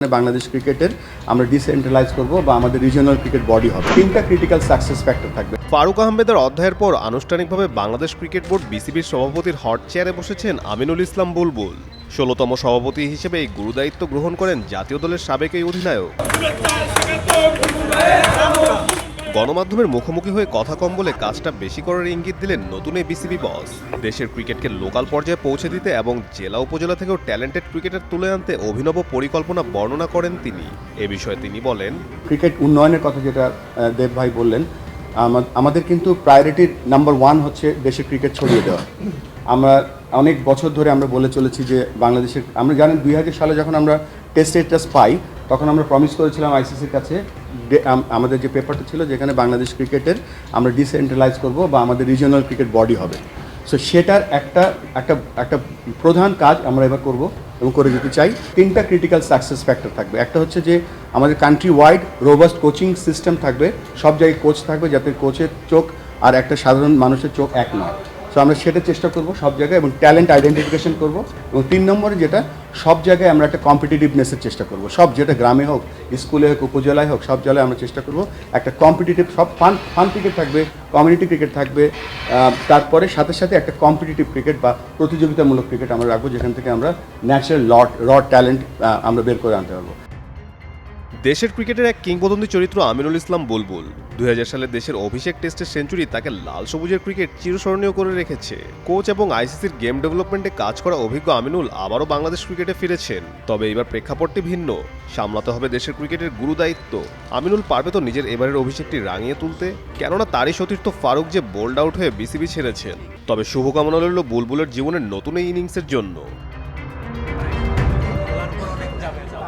বাংলাদেশ ক্রিকেটের আমরা ডিসেন্ট্রালাইজ করব বা আমাদের রিজিওনাল ক্রিকেট বডি হবে। তিনটা ক্রিটিক্যাল সাকসেস ফ্যাক্টর থাকবে। ফারুক আহমেদের অধ্যায়ের পর আনুষ্ঠানিকভাবে বাংলাদেশ ক্রিকেট বোর্ড বিসিবির সভাপতির হট চেয়ারে বসেছেন আমিনুল ইসলাম বুলবুল। ষোলোতম সভাপতি হিসেবে এই গুরুদায়িত্ব গ্রহণ করেন জাতীয় দলের সাবেক এই অধিনায়ক। গণমাধ্যমের মুখোমুখি হয়ে কথা কম বলে কাজটা বেশি করার ইঙ্গিত দিলেন নতুন এই বিসিবি বস। দেশের ক্রিকেটকে লোকাল পর্যায়ে পৌঁছে দিতে এবং জেলা উপজেলা থেকেও ট্যালেন্টেড ক্রিকেটার তুলে আনতে অভিনব পরিকল্পনা বর্ণনা করেন তিনি। এ বিষয়ে তিনি বলেন, ক্রিকেট উন্নয়নের কথা যেটা দেব ভাই বললেন আমাদের কিন্তু প্রায়োরিটি নাম্বার ওয়ান হচ্ছে দেশের ক্রিকেট ছড়িয়ে দেওয়া। আমরা অনেক বছর ধরে আমরা বলে চলেছি যে বাংলাদেশের, আমরা জানেন দুই হাজার সালে যখন আমরা টেস্ট স্টেটাস পাই তখন আমরা প্রমিস করেছিলাম আইসিসির কাছে আমাদের যে পেপারটা ছিল যেখানে বাংলাদেশ ক্রিকেটের আমরা ডিসেন্ট্রালাইজ করব বা আমাদের রিজিওনাল ক্রিকেট বডি হবে। সো সেটার একটা একটা একটা প্রধান কাজ আমরা এবার করব এবং করে যেতে চাই। তিনটা ক্রিটিক্যাল সাকসেস ফ্যাক্টর থাকবে। একটা হচ্ছে যে আমাদের country wide robust coaching system থাকবে। সব জায়গায় কোচ থাকবে যাতে কোচের চোখ আর একটা সাধারণ মানুষের চোখ এক নয়। সো আমরা সেটা চেষ্টা করব সব জায়গায় এবং ট্যালেন্ট আইডেন্টিফিকেশন করব এবং তিন নম্বরে যেটা, সব জায়গায় আমরা একটা কম্পিটিটিভনেসের চেষ্টা করব। সব যেটা গ্রামে হোক, স্কুলে হোক, উপজেলায় হোক, সব জায়গায় আমরা চেষ্টা করব একটা কম্পিটিটিভ সব ফান ফান ক্রিকেট থাকবে কমিউনিটি ক্রিকেট থাকবে তারপরে সাথে সাথে একটা কম্পিটিটিভ ক্রিকেট বা প্রতিযোগিতামূলক ক্রিকেট আমরা রাখব, যেখান থেকে আমরা ন্যাচারাল লট র ট্যালেন্ট আমরা বের করে আনতে পারব। দেশের ক্রিকেটের এক কিংবদন্তি চরিত্র আমিনুল ইসলাম বুলবুল। দু হাজার সালে দেশের অভিষেক টেস্টের সেঞ্চুরি তাকে লাল সবুজের ক্রিকেট চিরস্মরণীয় করে রেখেছে। কোচ এবং আইসিসির গেম ডেভেলপমেন্টে কাজ করা অভিজ্ঞ আমিনুল আবারও বাংলাদেশ ক্রিকেটে ফিরেছেন। তবে এবার প্রেক্ষাপটটি ভিন্ন। সামলাতে হবে দেশের ক্রিকেটের গুরু দায়িত্ব। আমিনুল পারবে তো নিজের এবারের অভিষেকটি রাঙিয়ে তুলতে? কেননা তারই সতীর্থ ফারুক যে বোল্ড আউট হয়ে বিসিবি ছেড়েছেন। তবে শুভকামনা রইল বুলবুলের জীবনের নতুন এই ইনিংসের জন্য।